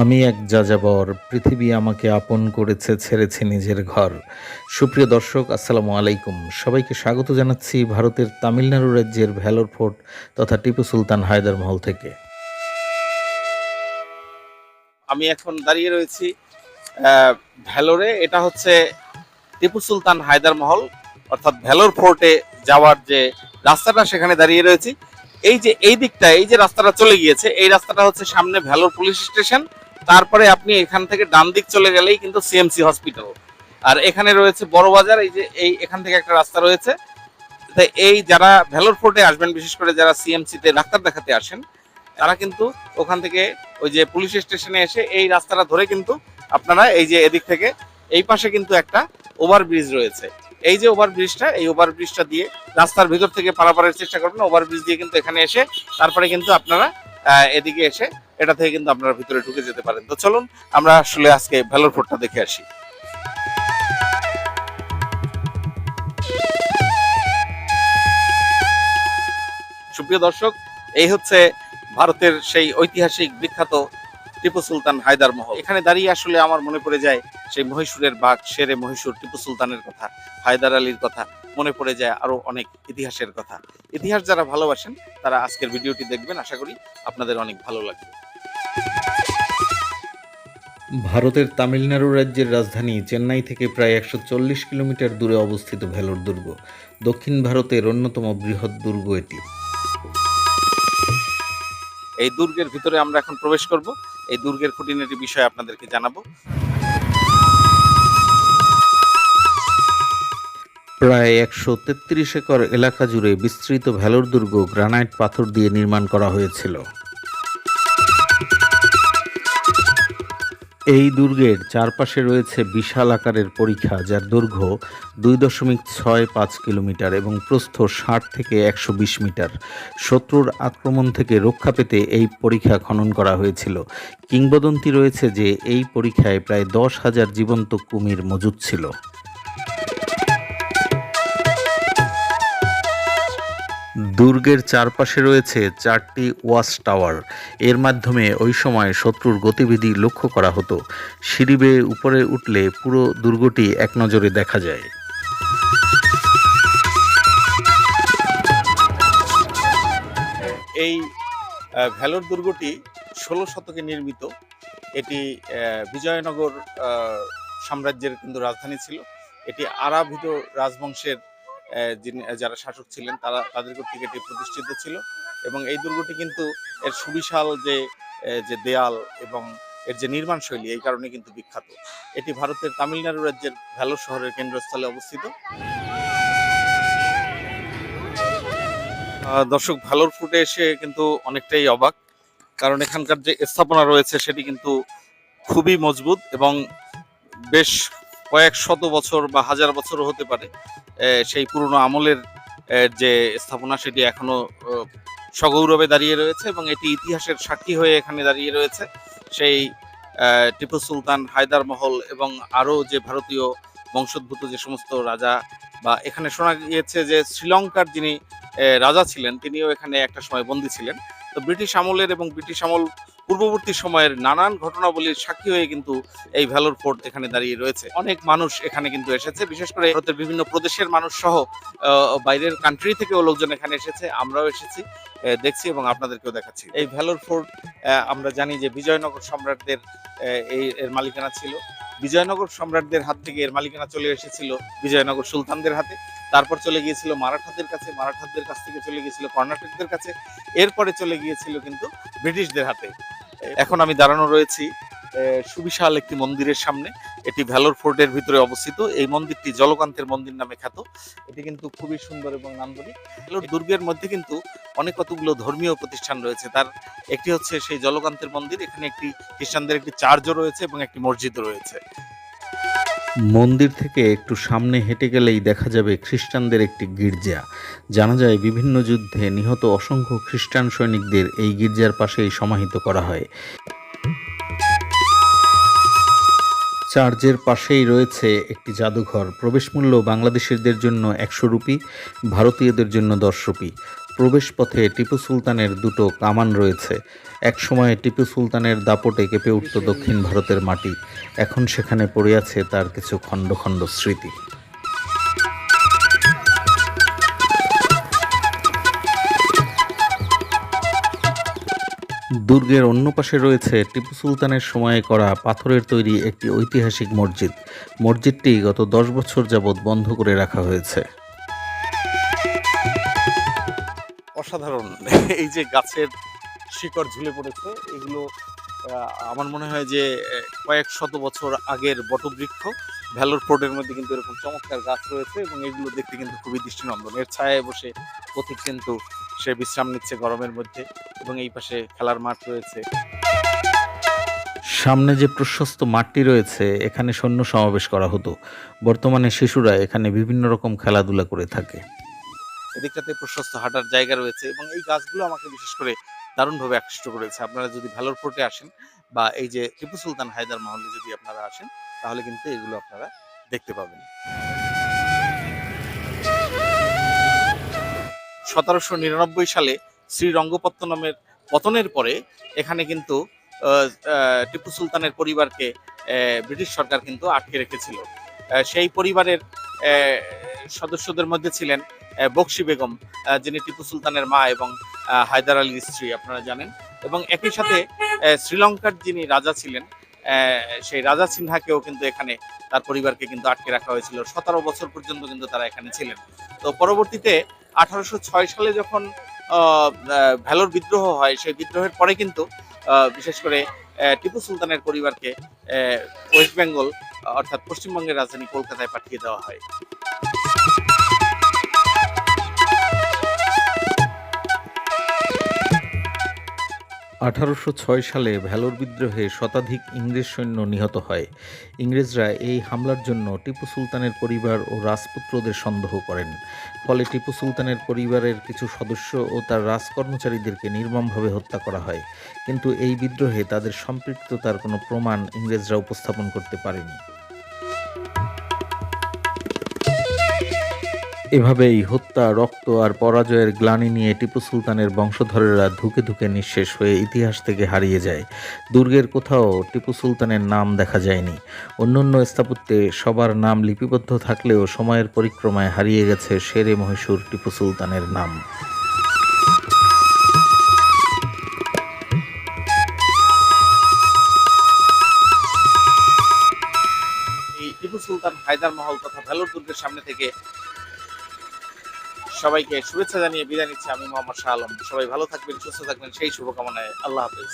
আমি এক যাযাবর, পৃথিবী আমাকে আপন করেছে, ছেড়েছে নিজের ঘর। সুপ্রিয় দর্শক, আসসালামু আলাইকুম। সবাইকে স্বাগত জানাচ্ছি ভারতের তামিলনাড়ু রাজ্যের ভ্যালোর ফোর্ট তথা টিপু সুলতান হায়দার মহল থেকে। আমি এখন দাঁড়িয়ে রয়েছি ভ্যালোরে। এটা হচ্ছে টিপু সুলতান হায়দার মহল, অর্থাৎ ভ্যালোর ফোর্টে যাওয়ার যে রাস্তাটা, সেখানে দাঁড়িয়ে রয়েছি। এই যে, এই দিকটা এই যে রাস্তাটা চলে গিয়েছে, এই রাস্তাটা হচ্ছে সামনে ভ্যালোর পুলিশ স্টেশন। তারপরে আপনি এখান থেকে ডান দিক চলে গেলেই কিন্তু সিএমসি হসপিটাল আর এখানে রয়েছে বড় বাজার, এই যে এই এখান থেকে একটা রাস্তা রয়েছে। তাই এই যারা ভ্যালোর ফোর্টে আসবেন, বিশেষ করে যারা সিএমসি তে ডাক্তার দেখাতে আসেন, তারা কিন্তু ওখান থেকে ওই যে পুলিশ স্টেশনে এসে এই রাস্তাটা ধরে কিন্তু আপনারা এই যে এদিক থেকে এই পাশে কিন্তু একটা ওভার ব্রিজ রয়েছে। এই যে ওভার ব্রিজটা এই ওভার ব্রিজটা দিয়ে রাস্তার ভিতর থেকে পারাপারের চেষ্টা করবেন ওভার ব্রিজ দিয়ে কিন্তু এখানে এসে তারপরে কিন্তু আপনারা এদিকে এসে এটা থেকে কিন্তু আপনারা ভিতরে ঢুকে যেতে পারেন। তো চলুন, আমরা আসলে আজকে ভ্যালোর ফোর্টটা দেখে আসি। সুপ্রিয় দর্শক, এই হচ্ছে ভারতের সেই ঐতিহাসিক বিখ্যাত টিপু সুলতান হায়দার মহল। এখানে দাঁড়িয়ে আসলে আমার মনে পড়ে যায় সেই মহীশূরের বাঘ শেরে মহীশূর, টিপু সুলতানের কথা, হায়দার আলীর কথা, মনে পড়ে যায় আরও অনেক ইতিহাসের কথা। ইতিহাস যারা ভালোবাসেন, তারা আজকের ভিডিওটি দেখবেন, আশা করি আপনাদের অনেক ভালো লাগবে। ভারতের তামিলনাড়ু রাজ্যের রাজধানী চেন্নাই থেকে প্রায় একশো চল্লিশ কিলোমিটার দূরে অবস্থিত ভেলোর দুর্গ। দক্ষিণ ভারতের অন্যতম বৃহৎ দুর্গ এটি। এই দুর্গের ভিতরে আমরা এখন প্রবেশ করব। এই দুর্গের খুঁটিনাটি বিষয়ে আপনাদেরকে জানাব। প্রায় একশো তেত্রিশ একর এলাকা জুড়ে বিস্তৃত ভ্যালোর দুর্গ গ্রানাইট পাথর দিয়ে নির্মাণ করা হয়েছিল। এই দুর্গের চারপাশে রয়েছে বিশাল আকারের পরীক্ষা, যার দৈর্ঘ্য দুই দশমিক ছয় পাঁচ কিলোমিটার এবং প্রস্থ ষাট থেকে একশো বিশ মিটার। শত্রুর আক্রমণ থেকে রক্ষা পেতে এই পরীক্ষা খনন করা হয়েছিল। কিংবদন্তি রয়েছে যে এই পরীক্ষায় প্রায় দশ হাজার জীবন্ত কুমির মজুদ ছিল। দুর্গের চারপাশে রয়েছে চারটি ওয়াচ টাওয়ার। এর মাধ্যমে ওই সময় শত্রুর গতিবিধি লক্ষ্য করা হতো। সিঁড়ি উপরে উঠলে পুরো দুর্গটি এক নজরে দেখা যায়। এই ভ্যালোর দুর্গটি ষোলো শতকে নির্মিত। এটি বিজয়নগর সাম্রাজ্যের কিন্তু রাজধানী ছিল। এটি আরাভিত রাজবংশের যিনি যারা শাসক ছিলেন, তারা তাদের কর্তৃক এটি প্রতিষ্ঠিত ছিল। এবং এই দুর্গটি কিন্তু এর সুবিশাল যে যে দেয়াল এবং এর যে নির্মাণ শৈলী, এই কারণে কিন্তু বিখ্যাত। এটি ভারতের তামিলনাড়ু রাজ্যের ভ্যালোর শহরের কেন্দ্রস্থলে অবস্থিত। দর্শক ভালোর ফুটে এসে কিন্তু অনেকটাই অবাক। কারণ এখানকার যে স্থাপনা রয়েছে, সেটি কিন্তু খুবই মজবুত এবং বেশ কয়েক শত বছর বা হাজার বছরও হতে পারে। সেই পুরনো আমলের যে স্থাপনা সেটি এখনও সগৌরবে দাঁড়িয়ে রয়েছে এবং এটি ইতিহাসের সাক্ষী হয়ে এখানে দাঁড়িয়ে রয়েছে। সেই টিপু সুলতান হায়দার মহল এবং আরও যে ভারতীয় বংশোদ্ভূত যে সমস্ত রাজা বা এখানে শোনা গিয়েছে যে শ্রীলঙ্কার যিনি রাজা ছিলেন, তিনিও এখানে একটা সময় বন্দী ছিলেন। তো ব্রিটিশ আমলের এবং ব্রিটিশ আমল পূর্ববর্তী সময়ের নানান ঘটনাবলীর সাক্ষী হয়ে কিন্তু এই ভ্যালোর ফোর্ট এখানে দাঁড়িয়ে রয়েছে। অনেক মানুষ এখানে কিন্তু এসেছে, বিশেষ করে ভারতের বিভিন্ন প্রদেশের মানুষ সহ বাইরের কান্ট্রি থেকেও লোকজন এখানে এসেছে, আমরাও এসেছি দেখছি এবং আপনাদেরকেও দেখাচ্ছি। এই ভ্যালোর ফোর্ট আমরা জানি যে বিজয়নগর সম্রাটদের এই এর মালিকানা ছিল। বিজয়নগর সম্রাটদের হাত থেকে এর মালিকানা চলে এসেছিল বিজয়নগর সুলতানদের হাতে। তারপর চলে গিয়েছিল মারাঠাদের কাছে, মারাঠাদের কাছ থেকে চলে গিয়েছিল কর্ণাটকদের কাছে। এরপরে চলে গিয়েছিল কিন্তু ব্রিটিশদের হাতে। এখন আমি দাঁড়ানো রয়েছি সুবিশাল একটি মন্দিরের সামনে। এটি ভ্যালোর ফোর্টের ভিতরে অবস্থিত। এই মন্দিরটি জলকান্তের মন্দির নামে খ্যাত। এটি কিন্তু খুবই সুন্দর এবং নান্দনিক। ভ্যালোর দুর্গের মধ্যে কিন্তু অনেক কতগুলো ধর্মীয় প্রতিষ্ঠান রয়েছে। তার একটি হচ্ছে সেই জলকান্তের মন্দির। এখানে একটি খ্রিস্টানদের একটি চার্চও রয়েছে এবং একটি মসজিদও রয়েছে। মন্দির থেকে একটু সামনে হেঁটে গেলেই দেখা যাবে খ্রিস্টানদের একটি গির্জা। জানা যায় বিভিন্ন যুদ্ধে নিহত অসংখ্য খ্রিস্টান সৈনিকদের এই গির্জার পাশেই সমাহিত করা হয়। চার্চের পাশেই রয়েছে একটি জাদুঘর। প্রবেশ মূল্য বাংলাদেশিদের জন্য একশো রুপি, ভারতীয়দের জন্য দশ রুপি। প্রবেশপথে টিপু সুলতানের দুটো কামান রয়েছে। এক সময়ে টিপু সুলতানের দাপটে কেঁপে উঠত দক্ষিণ ভারতের মাটি। এখন সেখানে পড়ে আছে তার কিছু খণ্ড খণ্ড স্মৃতি। দুর্গের অন্য পাশে রয়েছে টিপু সুলতানের সময়ে করা পাথরের তৈরি একটি ঐতিহাসিক মসজিদ। মসজিদটি গত দশ বছর যাবৎ বন্ধ করে রাখা হয়েছে। অসাধারণ। এই যে গাছের শিকড় ঝুলে পড়েছে, এগুলো আমার মনে হয় যে কয়েক শত বছর আগের বটবৃক্ষ। ভ্যালোর পোর্টের মধ্যে কিন্তু এরকম চমৎকার গাছ রয়েছে এবং এগুলো দেখতে কিন্তু খুবই দৃষ্টিনন্দন। এর ছায়ায় বসে পথিক কিন্তু সে বিশ্রাম নিচ্ছে গরমের মধ্যে এবং এই পাশে খেলার মাঠ রয়েছে। সামনে যে প্রশস্ত মাঠটি রয়েছে এখানে সৈন্য সমাবেশ করা হতো। বর্তমানে শিশুরা এখানে বিভিন্ন রকম খেলাধুলা করে থাকে। এদিকটাতে প্রশস্ত হাঁটার জায়গা রয়েছে এবং এই গাছগুলো আমাকে বিশেষ করে দারুণভাবে আকৃষ্ট করেছে। আপনারা যদি ভ্যালোর ফোর্টে আসেন বা এই যে টিপু সুলতান হায়দার মহলে যদি আপনারা আসেন তাহলে কিন্তু এগুলো আপনারা দেখতে পাবেন। সতেরোশো নিরানব্বই সালে শ্রীরঙ্গপত্তনমের পতনের পরে এখানে কিন্তু টিপু সুলতানের পরিবারকে ব্রিটিশ সরকার কিন্তু আটকে রেখেছিল। সেই পরিবারের সদস্যদের মধ্যে ছিলেন বক্সি বেগম যিনি টিপু সুলতানের মা এবং হায়দার আলীর স্ত্রী, আপনারা জানেন। এবং একই সাথে শ্রীলঙ্কার যিনি রাজা ছিলেন সেই রাজা সিনহাকেও কিন্তু এখানে তার পরিবারকে কিন্তু আটকে রাখা হয়েছিল। সতেরো বছর পর্যন্ত কিন্তু তারা এখানে ছিলেন। তো পরবর্তীতে আঠারোশো ছয় সালে যখন ভ্যালোর বিদ্রোহ হয়, সেই বিদ্রোহের পরে কিন্তু বিশেষ করে টিপু সুলতানের পরিবারকে ওয়েস্ট বেঙ্গল, অর্থাৎ পশ্চিমবঙ্গের রাজধানী কলকাতায় পাঠিয়ে দেওয়া হয়। আঠারোশো ছয় সালে ভ্যালোর বিদ্রোহে শতাধিক ইংরেজ সৈন্য নিহত হয়। ইংরেজরা এই হামলার জন্য টিপু সুলতানের পরিবার ও রাজপুত্রদের সন্দেহ করেন। ফলে টিপু সুলতানের পরিবারের কিছু সদস্য ও তার রাজকর্মচারীদেরকে নির্মমভাবে হত্যা করা হয়। কিন্তু এই বিদ্রোহে তাদের সম্পৃক্ততার কোনো প্রমাণ ইংরেজরা উপস্থাপন করতে পারেনি। এভাবেই হত্যা, রক্ত আর পরাজয়ের গ্লানি নিয়ে টিপু সুলতানের বংশধরেরা ধুকে ধুকে নিঃশেষ হয়ে ইতিহাস থেকে হারিয়ে যায়। দুর্গের কোথাও টিপু সুলতানের নাম দেখা যায়নি। অন্যান্য স্থাপত্যে সবার নাম লিপিবদ্ধ থাকলেও সময়ের পরিক্রমায় হারিয়ে গেছে শেরে মহীশূর টিপু সুলতানের নাম। টিপু সুলতান হায়দার মহল তথা ভ্যালোর দুর্গের সামনে থেকে সবাইকে শুভেচ্ছা জানিয়ে বিদায় নিচ্ছি আমি মোহাম্মদ শাহ আলম। সবাই ভালো থাকবেন, সুস্থ থাকবেন, সেই শুভকামনায় আল্লাহ হাফেজ।